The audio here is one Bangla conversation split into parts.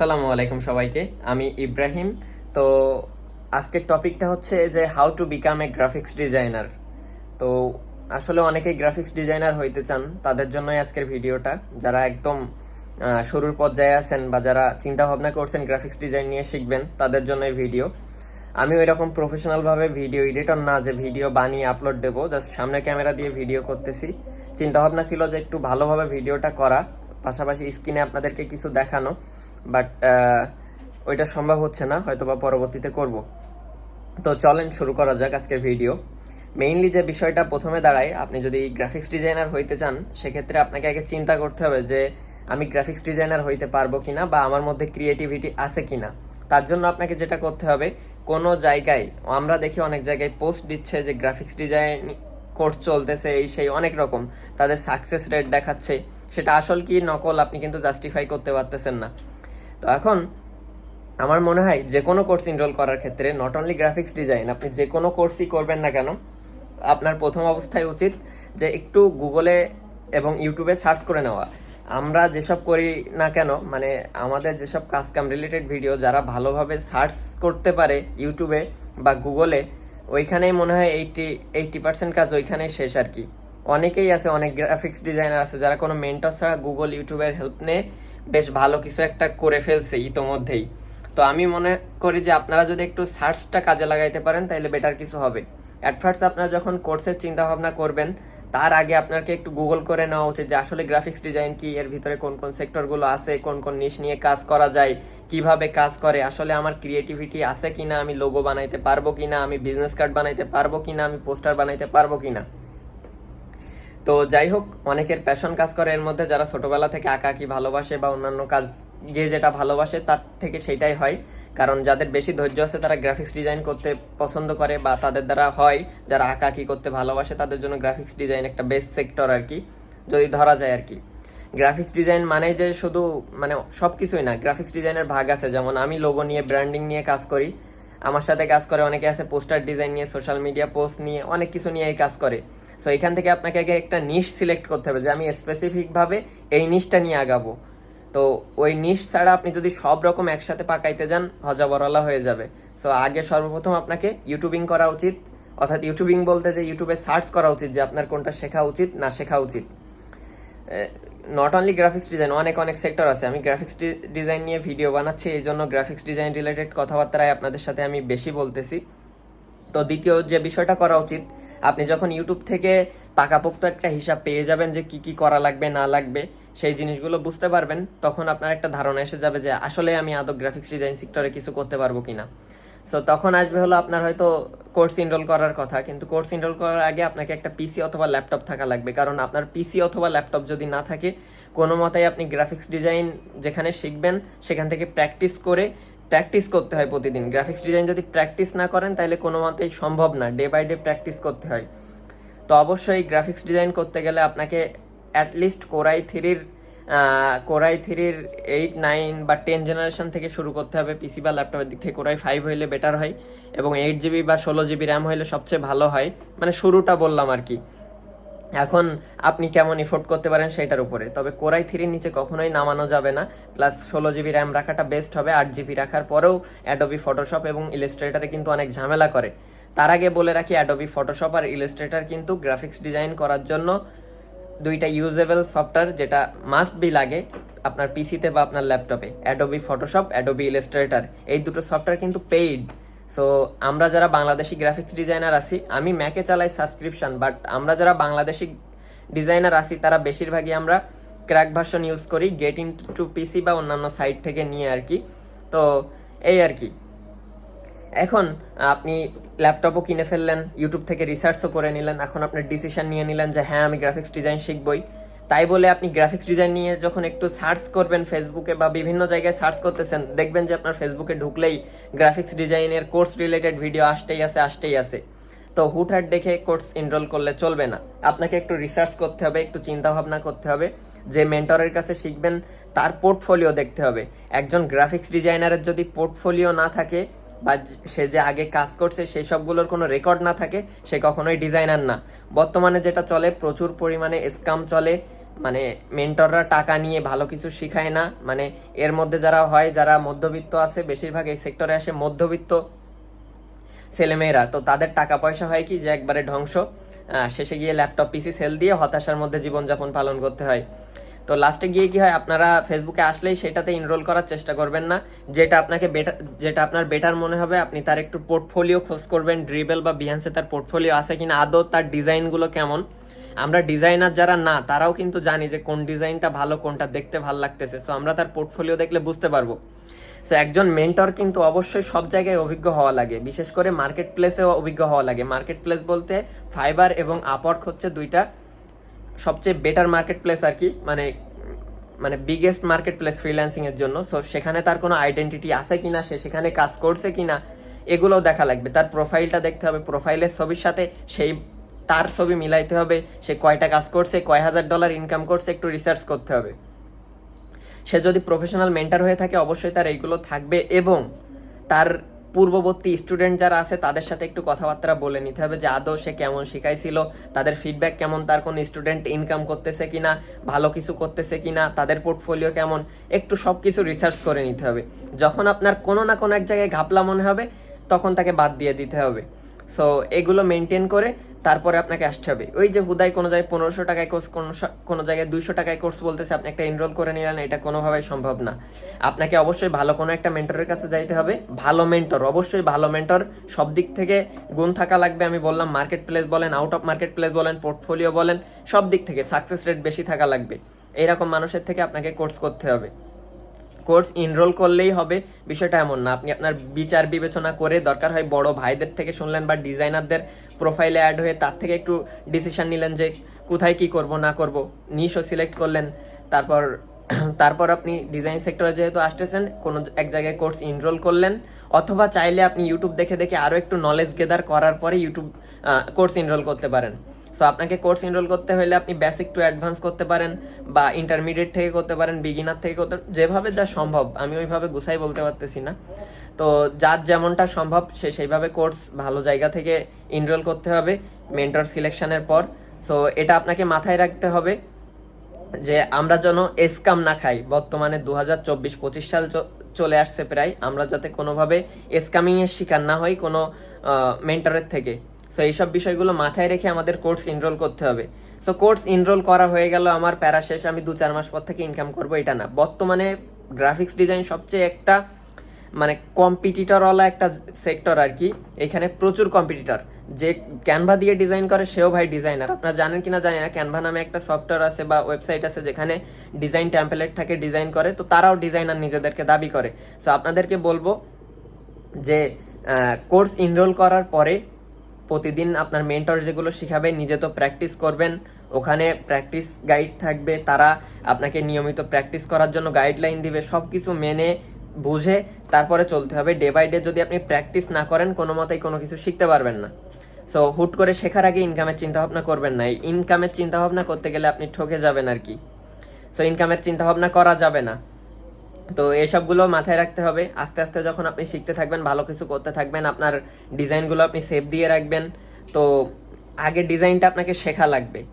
আসসালামু আলাইকুম সবাইকে, আমি ইব্রাহিম। তো আজকের টপিকটা হচ্ছে যে how to become a graphics designer তো আসলে অনেকেই গ্রাফিক্স ডিজাইনার হইতে চান, তাদের জন্যই আজকের ভিডিওটা। যারা একদম শুরুর পর্যায়ে আছেন বা যারা চিন্তা ভাবনা করছেন গ্রাফিক্স ডিজাইন নিয়ে শিখবেন, তাদের জন্য এই ভিডিও আমি ওই রকম প্রফেশনাল ভাবে ভিডিও এডিটর না, যে ভিডিও বানিয়ে আপলোড দেবো জাস্ট সামনে ক্যামেরা দিয়ে ভিডিও করতেছি। চিন্তা ভাবনা ছিল যে একটু ভালোভাবে ভিডিওটা করা, পাশাপাশি স্ক্রিনে আপনাদেরকে কিছু দেখানো। বাট ওইটা সম্ভব হচ্ছে না হয়তো বা পরবর্তীতে করব। তো চলেন শুরু করা যাক আজকের ভিডিও। মেইনলি যে বিষয়টা প্রথমে দাঁড়ায়, আপনি যদি গ্রাফিক্স ডিজাইনার হইতে চান, সেক্ষেত্রে আপনাকে আগে চিন্তা করতে হবে যে, আমি গ্রাফিক্স ডিজাইনার হইতে পারব কিনা বা আমার মধ্যে ক্রিয়েটিভিটি আছে কিনা। তার জন্য আপনাকে যেটা করতে হবে, কোনো জায়গায়, আমরা দেখি অনেক জায়গায় পোস্ট দিচ্ছে যে গ্রাফিক্স ডিজাইন কোর্স চলতেছে, এই সেই অনেক রকম। তাদের সাকসেস রেট দেখাচ্ছে। সেটা আসল কি, নকল, আপনি কিন্তু জাস্টিফাই করতে পারতেছেন না। তো এখন আমার মনে হয় যে কোনো কোর্স এনরোল করার ক্ষেত্রে নট অনলি গ্রাফিক্স ডিজাইন আপনি যে কোনো কোর্সই করবেন না কেন, আপনার প্রথম অবস্থায় উচিত যে একটু গুগলে এবং ইউটিউবে সার্চ করে নেওয়া। আমরা যেসব করি না কেন মানে আমাদের যেসব কাজ কাম রিলেটেড ভিডিও যারা ভালোভাবে সার্চ করতে পারে ইউটিউবে বা গুগলে, ওইখানেই মনে হয় এইটি এইটি পার্সেন্ট কাজ ওইখানেই শেষ আর কি। অনেকেই আছে, অনেক গ্রাফিক্স ডিজাইনার আছে যারা কোনো মেন্টর ছাড়া গুগল, ইউটিউবের হেল্প নিয়ে বেশ ভালো কিছু একটা করে ফেলছে ইতোমধ্যেই। তো আমি মনে করি যে আপনারা যদি একটু সার্চটা কাজে লাগাইতে পারেন তাহলে বেটার কিছু হবে। অ্যাট ফার্স্ট আপনারা যখন কোর্সের চিন্তা ভাবনা করবেন, তার আগে আপনাকে একটু গুগল করে নেওয়া উচিত যে আসলে গ্রাফিক্স ডিজাইন কি, এর ভিতরে কোন কোন সেক্টরগুলো আছে, কোন কোন নিশ নিয়ে কাজ করা যায়, কীভাবে কাজ করে, আসলে আমার ক্রিয়েটিভিটি আছে কিনা, আমি লোগো বানাইতে পারব কিনা, আমি বিজনেস কার্ড বানাইতে পারব কিনা, আমি পোস্টার বানাইতে পারব কিনা। তো যাই হোক, অনেকের প্যাশন কাজ করে এর মধ্যে। যারা ছোটবেলা থেকে আঁকা কি ভালোবাসে বা অন্যান্য কাজ যে যেটা ভালোবাসে, তার থেকে সেটাই হয়। কারণ যাদের বেশি ধৈর্য আছে, তারা গ্রাফিক্স ডিজাইন করতে পছন্দ করে বা তাদের দ্বারা হয়। যারা আঁকা কি করতে ভালোবাসে, তাদের জন্য গ্রাফিক্স ডিজাইন একটা বেস্ট সেক্টর আর কি। যদি ধরা যায় আর কি। গ্রাফিক্স ডিজাইন মানে যে শুধু মানে সব কিছুই না গ্রাফিক্স ডিজাইনের ভাগ আছে। যেমন আমি লোগো নিয়ে ব্র্যান্ডিং নিয়ে কাজ করি। আমার সাথে কাজ করে, অনেকে আছে পোস্টার ডিজাইন নিয়ে সোশ্যাল মিডিয়া পোস্ট নিয়ে, অনেক কিছু নিয়ে কাজ করে। সো এখান থেকে আপনাকে আগে একটা নিশ সিলেক্ট করতে হবে যে আমি স্পেসিফিকভাবে এই নিশটা নিয়ে আগাবো। তো, ওই নিশ ছাড়া আপনি যদি সব রকম একসাথে পাকাইতে যান, হজাবরলা হয়ে যাবে। সো আগে সর্বপ্রথম আপনাকে ইউটিউবিং করা উচিত। অর্থাৎ ইউটিউবিং বলতে যে ইউটিউবে সার্চ করা উচিত, যে আপনার কোনটা শেখা উচিত, না শেখা উচিত। নট অনলি গ্রাফিক্স ডিজাইন অনেক অনেক সেক্টর আছে। আমি গ্রাফিক্স ডিজাইন নিয়ে ভিডিও বানাচ্ছি, এই জন্য গ্রাফিক্স ডিজাইন রিলেটেড কথাবার্তায় আপনাদের সাথে আমি বেশি বলতেছি। তো, দ্বিতীয় যে বিষয়টা করা উচিত আপনি যখন ইউটিউব থেকে পাকাপোক্ত একটা হিসাব পেয়ে যাবেন যে কি কি করা লাগবে, না লাগবে, সেই জিনিসগুলো বুঝতে পারবেন, তখন আপনার একটা ধারণা এসে যাবে যে আসলে আমি আদৌ গ্রাফিক্স ডিজাইন সেক্টরে কিছু করতে পারব কিনা। সো তখন আসবে হলো আপনার হয়তো কোর্স ইনরোল করার কথা, কিন্তু কোর্স ইনরোল করার আগে আপনাকে একটা পিসি অথবা ল্যাপটপ থাকা লাগবে। কারণ আপনার পিসি অথবা ল্যাপটপ যদি না থাকে, কোনো মতেই আপনি গ্রাফিক্স ডিজাইন যেখানে শিখবেন, সেখান থেকে প্র্যাকটিস করে প্র্যাকটিস করতে হয় প্রতিদিন। গ্রাফিক্স ডিজাইন যদি প্র্যাকটিস না করেন, তাহলে কোনো মতেই সম্ভব না। ডে বাই ডে প্র্যাকটিস করতে হয়। তো অবশ্যই গ্রাফিক্স ডিজাইন করতে গেলে আপনাকে অ্যাটলিস্ট কোরাই থ্রির কোরাই থ্রির এইট নাইন বা টেন জেনারেশন থেকে শুরু করতে হবে। পিসি বা ল্যাপটপের দিক থেকে কোরাই ফাইভ হইলে বেটার হয় এবং এইট জিবি বা ষোলো জিবি র্যাম হইলে সবচেয়ে ভালো হয়। মানে শুরুটা বললাম আর কি। এখন আপনি কেমন ইফোর্ট করতে পারেন সেটার উপরে। তবে কোরাই থ্রির নিচে কখনোই নামানো যাবে না। প্লাস ষোলো জিবি র্যাম রাখাটা বেস্ট হবে, আট জিবি রাখার পরেও অ্যাডোবি ফটোশপ এবং ইলাস্ট্রেটারে কিন্তু অনেক ঝামেলা করে। তার আগে বলে রাখি অ্যাডোবি ফটোশপ আর ইলাস্ট্রেটার কিন্তু গ্রাফিক্স ডিজাইন করার জন্য দুইটা ইউজেবল সফটওয়্যার যেটা মাস্ট বি লাগে আপনার পিসিতে বা আপনার ল্যাপটপে অ্যাডোবি ফটোশপ অ্যাডোবি ইলাস্ট্রেটার এই দুটো সফটওয়্যার কিন্তু পেইড সো আমরা যারা বাংলাদেশি গ্রাফিক্স ডিজাইনার আছি, আমি ম্যাকে চালাই সাবস্ক্রিপশন বাট আমরা যারা বাংলাদেশি ডিজাইনার আছি, তারা বেশিরভাগই আমরা ক্র্যাক ভার্সন ইউজ করি গেট ইন টু পিসি বা অন্যান্য সাইট থেকে নিয়ে আর কি। তো, এই আর কি। এখন, আপনি ল্যাপটপও কিনে ফেললেন ইউটিউব থেকে রিসার্চও করে নিলেন, এখন আপনার ডিসিশন নিয়ে নিলেন যে হ্যাঁ আমি গ্রাফিক্স ডিজাইন শিখবই। তাই বলে আপনি গ্রাফিক্স ডিজাইন নিয়ে যখন একটু সার্চ করবেন ফেসবুকে বা বিভিন্ন জায়গায় সার্চ করতেছেন, দেখবেন যে আপনার ফেসবুকে ঢুকলেই গ্রাফিক্স ডিজাইনের কোর্স রিলেটেড ভিডিও আসতেই আছে আসতেই আছে। তো হুটহাট দেখে কোর্স এনরোল করলে চলবে না। আপনাকে একটু রিসার্চ করতে হবে, একটু চিন্তা ভাবনা করতে হবে, যে মেন্টরের কাছে শিখবেন, তার পোর্টফোলিও দেখতে হবে। একজন গ্রাফিক্স ডিজাইনারের যদি পোর্টফোলিও না থাকে বা সে যে আগে কাজ করছে, সেই সবগুলোর কোনো রেকর্ড না থাকে, সে কখনোই ডিজাইনার না। বর্তমানে যেটা চলে, প্রচুর পরিমাণে স্কাম চলে মানে মেন্টররা টাকা নিয়ে ভালো কিছু শিখায় না। মানে এর মধ্যে যারা হয়, যারা মধ্যবিত্ত আছে, বেশিরভাগ এই সেক্টরে আসে মধ্যবিত্ত ছেলেমেয়েরা। তো তাদের টাকা পয়সা হয় কি যে একবারে ধ্বংস শেষে গিয়ে ল্যাপটপ পিসি সেল দিয়ে হতাশার মধ্যে জীবনযাপন পালন করতে হয়। তো লাস্টে গিয়ে কি হয়, আপনারা ফেসবুকে আসলেই সেটাতে এনরোল করার চেষ্টা করবেন না। যেটা আপনাকে বেটার যেটা আপনার বেটার মনে হবে, আপনি তার একটু পোর্টফোলিও খোঁজ করবেন ড্রিবেল বা বিহান্সে তার পোর্টফোলিও আছে কিনা, আদৌ তার ডিজাইনগুলো কেমন। আমরা ডিজাইনার যারা না, তারাও কিন্তু জানি যে কোন ডিজাইনটা ভালো, কোনটা দেখতে ভালো লাগতেছে। সো আমরা তার পোর্টফোলিও দেখলে বুঝতে পারব। সো একজন মেন্টর কিন্তু অবশ্যই সব জায়গায় অভিজ্ঞ হওয়া লাগে। বিশেষ করে মার্কেট প্লেসেও অভিজ্ঞ হওয়া লাগে। মার্কেট প্লেস বলতে ফাইবার এবং আপওয়ার্ক হচ্ছে দুইটা সবচেয়ে বেটার মার্কেট প্লেস আর কি। মানে মানে বিগেস্ট মার্কেট প্লেস ফ্রিল্যান্সিং এর জন্য। সো সেখানে তার কোনো আইডেন্টিটি আছে কিনা, সে সেখানে কাজ করছে কিনা, এগুলোও দেখা লাগবে। তার প্রোফাইলটা দেখতে হবে। প্রোফাইলের ছবির সাথে সেই তার ছবি মিলাইতে হবে, সে কয়টা কাজ করছে, কয় হাজার ডলার ইনকাম করছে, একটু রিসার্চ করতে হবে। সে যদি প্রফেশনাল মেন্টার হয়ে থাকে, অবশ্যই তার এইগুলো থাকবে এবং তার পূর্ববর্তী স্টুডেন্ট যারা আছে, তাদের সাথে একটু কথাবার্তা বলে নিতে হবে যে, আদৌ সে কেমন শিখাইছিল, তাদের ফিডব্যাক কেমন, তার কোন স্টুডেন্ট ইনকাম করতেছে কিনা, ভালো কিছু করতেছে কিনা, তাদের পোর্টফোলিও কেমন, একটু সব কিছু রিসার্চ করে নিতে হবে। যখন আপনার কোনো না কোনো এক জায়গায় ঘাপলা মনে হবে, তখন তাকে বাদ দিয়ে দিতে হবে। সো এগুলো মেনটেন করে তারপরে আপনাকে আসতে হবে। ওই যে হুদাই কোনো জায়গায় পনেরোশো টাকায় কোর্স কোনো জায়গায় দুইশো টাকায় কোর্স বলতেছে, আপনি একটা এনরোল করে নিলেন, এটা কোনোভাবেই সম্ভব না। আপনাকে অবশ্যই ভালো কোনো একটা মেন্টরের কাছে যাইতে হবে। ভালো মেন্টর অবশ্যই ভালো মেন্টর সব দিক থেকে গুণ থাকা লাগবে, আমি বললাম মার্কেট প্লেস বলেন আউট অফ মার্কেট প্লেস বলেন পোর্টফোলিও বলেন, সব দিক থেকে সাকসেস রেট বেশি থাকা লাগবে। এইরকম মানুষের থেকে আপনাকে কোর্স করতে হবে। কোর্স এনরোল করলেই হবে, বিষয়টা এমন না। আপনি আপনার বিচার বিবেচনা করে দরকার হয় বড় ভাইদের থেকে শুনলেন বা ডিজাইনারদের প্রোফাইলে অ্যাড হয়ে তার থেকে একটু ডিসিশন নিলেন যে কোথায় কি করব, না করব। নিশও সিলেক্ট করলেন। তারপর তারপর আপনি ডিজাইন সেক্টরে যেহেতু আসতেছেন, কোনো এক জায়গায় কোর্স ইনরোল করলেন। অথবা চাইলে আপনি ইউটিউব দেখে দেখে আরও একটু নলেজ গেদার করার পরে ইউটিউব কোর্স ইনরোল করতে পারেন। সো আপনাকে কোর্স ইনরোল করতে হলে আপনি বেসিক টু অ্যাডভান্স করতে পারেন বা ইন্টারমিডিয়েট থেকে করতে পারেন বিগিনার থেকে করতে যেভাবে যা সম্ভব। আমি ওইভাবে গুছাই বলতে পারতেছি না। তো যার যেমনটা সম্ভব সে সেইভাবে কোর্স ভালো জায়গা থেকে এনরোল করতে হবে মেন্টর সিলেকশনের পর। সো এটা আপনাকে মাথায় রাখতে হবে যে আমরা যেন এসকাম না খাই। বর্তমানে দু হাজার চব্বিশ পঁচিশ সাল চলে আসছে প্রায়। আমরা যাতে কোনোভাবে এসকামিং এর শিকার না হই কোনো মেন্টরের থেকে। সো এইসব বিষয়গুলো মাথায় রেখে আমাদের কোর্স এনরোল করতে হবে। সো কোর্স এনরোল করা হয়ে গেল আমার প্যারা শেষ। আমি দু চার মাস পর থেকে ইনকাম করব, এটা না। বর্তমানে গ্রাফিক্স ডিজাইন সবচেয়ে একটা মানে কম্পিটিটরওয়ালা একটা সেক্টর আর কি এখানে প্রচুর কম্পিটিটর যে ক্যানভা দিয়ে ডিজাইন করে, সেও ভাই ডিজাইনার আপনারা জানেন কিনা জানি না ক্যানভা নামে একটা সফটওয়্যার আছে বা ওয়েবসাইট আছে যেখানে ডিজাইন টেম্পলেট থাকে ডিজাইন করে, তো তারাও ডিজাইনার নিজেদেরকে দাবি করে। সো আপনাদেরকে বলব যে কোর্স ইনরোল করার পরে প্রতিদিন আপনার মেন্টর যেগুলো শিখাবে, নিজে তো প্র্যাকটিস করবেন। ওখানে প্র্যাকটিস গাইড থাকবে, তারা আপনাকে নিয়মিত প্র্যাকটিস করার জন্য গাইডলাইন দিবে সব কিছু মেনে, বুঝে তারপরে চলতে হবে। ডে বাই ডে যদি আপনি প্র্যাকটিস না করেন, কোনো মতেই কোনো কিছু শিখতে পারবেন না। সো হুট করে শেখার আগে ইনকামের চিন্তা ভাবনা করবেন না। এই ইনকামের চিন্তা ভাবনা করতে গেলে আপনি ঠকে যাবেন আর কি। সো ইনকামের চিন্তা ভাবনা করা যাবে না। তো, এসবগুলো মাথায় রাখতে হবে। আস্তে আস্তে যখন আপনি শিখতে থাকবেন, ভালো কিছু করতে থাকবেন, আপনার ডিজাইনগুলো আপনি সেভ দিয়ে রাখবেন। তো, আগে ডিজাইনটা আপনাকে শেখা লাগবে।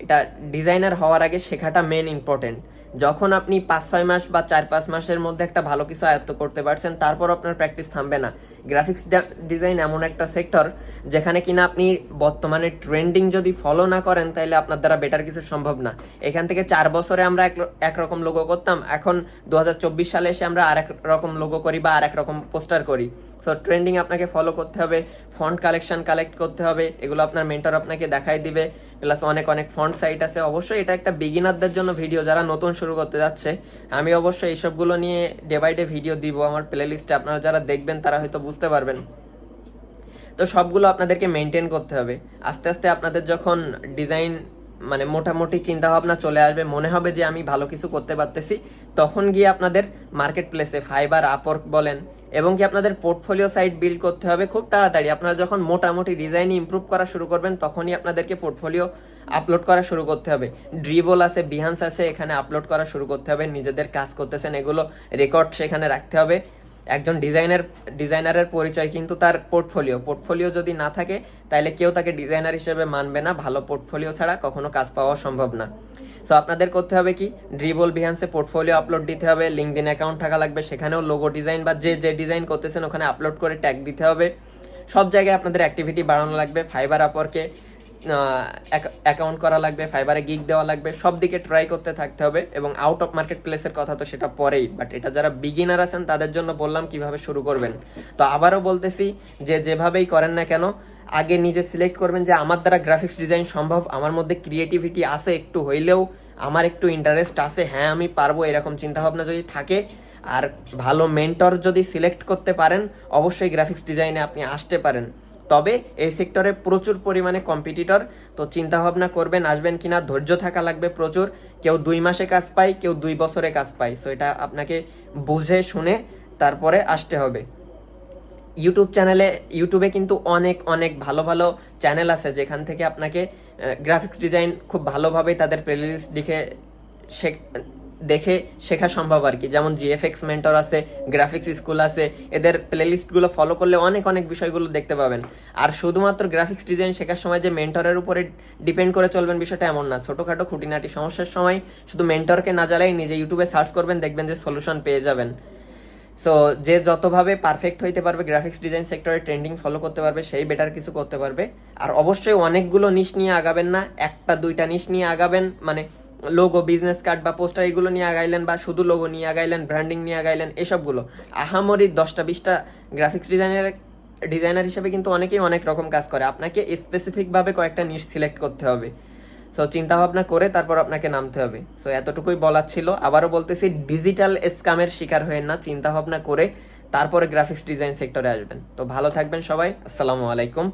এটা ডিজাইনার হওয়ার আগে শেখাটা মেন ইম্পর্টেন্ট যখন আপনি পাঁচ, ছয় মাস বা চার, পাঁচ মাসের মধ্যে একটা ভালো কিছু আয়ত্ত করতে পারছেন, তারপর আপনার প্র্যাকটিস থামবে না। গ্রাফিক্স ডিজাইন এমন একটা সেক্টর যেখানে কিনা আপনি বর্তমানে ট্রেন্ডিং যদি ফলো না করেন তাহলে আপনার দ্বারা বেটার কিছু সম্ভব না। এখান থেকে চার বছরে আমরা এক একরকম লোগো করতাম, এখন দু হাজার চব্বিশ সালে এসে আমরা আর রকম লোগো করি বা আর এক রকম পোস্টার করি। সো ট্রেন্ডিং আপনাকে ফলো করতে হবে ফন্ট কালেকশন কালেক্ট করতে হবে, এগুলো আপনার মেন্টর আপনাকে দেখাই দিবে। প্লাস অনেক অনেক ফন্ট সাইট আছে। অবশ্যই এটা একটা বিগিনারদের জন্য ভিডিও যারা নতুন শুরু করতে যাচ্ছে। আমি অবশ্যই এইসবগুলো নিয়ে ডে বাই ডে ভিডিও দিব। আমার প্লে লিস্টে আপনারা যারা দেখবেন, তারা হয়তো বুঝতে পারবেন। তো সবগুলো আপনাদেরকে মেনটেন করতে হবে। আস্তে আস্তে আপনাদের যখন ডিজাইন মানে মোটামুটি চিন্তা ভাবনা চলে আসবে, মনে হবে যে আমি ভালো কিছু করতে পারতেছি, তখন গিয়ে আপনাদের মার্কেট প্লেসে ফাইবার আপওয়ার্ক বলেন এবং কি আপনাদের পোর্টফোলিও সাইট বিল্ড করতে হবে খুব তাড়াতাড়ি। আপনারা যখন মোটামুটি ডিজাইন ইমপ্রুভ করা শুরু করবেন, তখনই আপনাদেরকে পোর্টফোলিও আপলোড করা শুরু করতে হবে। ড্রিবল আছে বিহান্স আছে, এখানে আপলোড করা শুরু করতে হবে। নিজেদের কাজ করতেছেন, এগুলো রেকর্ড সেখানে রাখতে হবে। একজন ডিজাইনার ডিজাইনারের পরিচয় কিন্তু তার পোর্টফোলিও পোর্টফোলিও যদি না থাকে তাহলে কেউ তাকে ডিজাইনার হিসেবে মানবে না। ভালো পোর্টফোলিও ছাড়া কখনো কাজ পাওয়া সম্ভব না। সো আপনাদের করতে হবে কি? ড্রিবল বিহান্সে পোর্টফোলিও আপলোড দিতে হবে লিঙ্কডিন অ্যাকাউন্ট থাকা লাগবে, সেখানেও লোগো ডিজাইন বা যে যে ডিজাইন করতেছেন, ওখানে আপলোড করে ট্যাগ দিতে হবে। সব জায়গায় আপনাদের অ্যাক্টিভিটি বাড়ানো লাগবে ফাইবার আপরকে অ্যাকাউন্ট করা লাগবে ফাইবারে গিগ দেওয়া লাগবে, সব দিকে ট্রাই করতে থাকতে হবে এবং আউট অফ মার্কেট প্লেসের কথা তো সেটা পরেই। বাট এটা যারা বিগিনার আছেন, তাদের জন্য বললাম কীভাবে শুরু করবেন। তো আবারও বলতেছি, যে যেভাবেই করেন না কেন আগে নিজে সিলেক্ট করবেন যে আমার দ্বারা গ্রাফিক্স ডিজাইন সম্ভব, আমার মধ্যে ক্রিয়েটিভিটি আছে একটু হইলেও আমার একটু ইন্টারেস্ট আছে হ্যাঁ আমি পারব, এরকম চিন্তাভাবনা যদি থাকে। আর ভালো মেন্টর যদি সিলেক্ট করতে পারেন, অবশ্যই গ্রাফিক্স ডিজাইনে আপনি আসতে পারেন। তবে এই সেক্টরে প্রচুর পরিমাণে কম্পিটিটর তো চিন্তা ভাবনা করবেন, আসবেন কিনা, ধৈর্য থাকা লাগবে প্রচুর। কেউ দুই মাসে কাজ পায়, কেউ দুই বছরে কাজ পায়। সো এটা আপনাকে বুঝে শুনে তারপরে আসতে হবে। ইউটিউব চ্যানেলে ইউটিউবে কিন্তু অনেক অনেক ভালো ভালো চ্যানেল আছে যেখান থেকে আপনাকে গ্রাফিক্স ডিজাইন খুব ভালোভাবে তাদের প্লেলিস্ট লিখে দেখে শেখা সম্ভব আর কি। যেমন জিএফএক্স মেন্টর আছে গ্রাফিক্স স্কুল আছে, এদের প্লেলিস্টগুলো ফলো করলে অনেক অনেক বিষয়গুলো দেখতে পাবেন। আর শুধুমাত্র গ্রাফিক্স ডিজাইন শেখার সময় যে মেন্টরের উপরে ডিপেন্ড করে চলবেন বিষয়টা এমন না। ছোটোখাটো খুঁটিনাটি সমস্যার সময় শুধু মেন্টরকে না জ্বালাই নিজে ইউটিউবে সার্চ করবেন, দেখবেন যে সলিউশন পেয়ে যাবেন। সো যে যতভাবে পারফেক্ট হইতে পারবে গ্রাফিক্স ডিজাইন সেক্টরে ট্রেন্ডিং ফলো করতে পারবে, সেই বেটার কিছু করতে পারবে। আর অবশ্যই অনেকগুলো নিশ নিয়ে আগাবেন না, একটা, দুইটা নিশ নিয়ে আগাবেন। মানে লোগো বিজনেস কার্ড বা পোস্টার এগুলো নিয়ে আগাইলেন বা শুধু লোগো নিয়ে আগাইলেন ব্র্যান্ডিং নিয়ে আগাইলেন, এসবগুলো। আহামরি দশটা, বিশটা গ্রাফিক্স ডিজাইনের ডিজাইনার হিসেবে কিন্তু অনেকেই অনেক রকম কাজ করে। আপনাকে স্পেসিফিকভাবে কয়েকটা নিশ সিলেক্ট করতে হবে। সো চিন্তা ভাবনা করে তারপর আপনাকে নামতে হবে। সো এতটুকুই বলার ছিল। আবারও বলতেছি ডিজিটাল স্ক্যামের শিকার হয়ে না। চিন্তা ভাবনা করে তারপরে গ্রাফিক্স ডিজাইন সেক্টরে আসবেন। তো ভালো থাকবেন সবাই। আসসালামু আলাইকুম।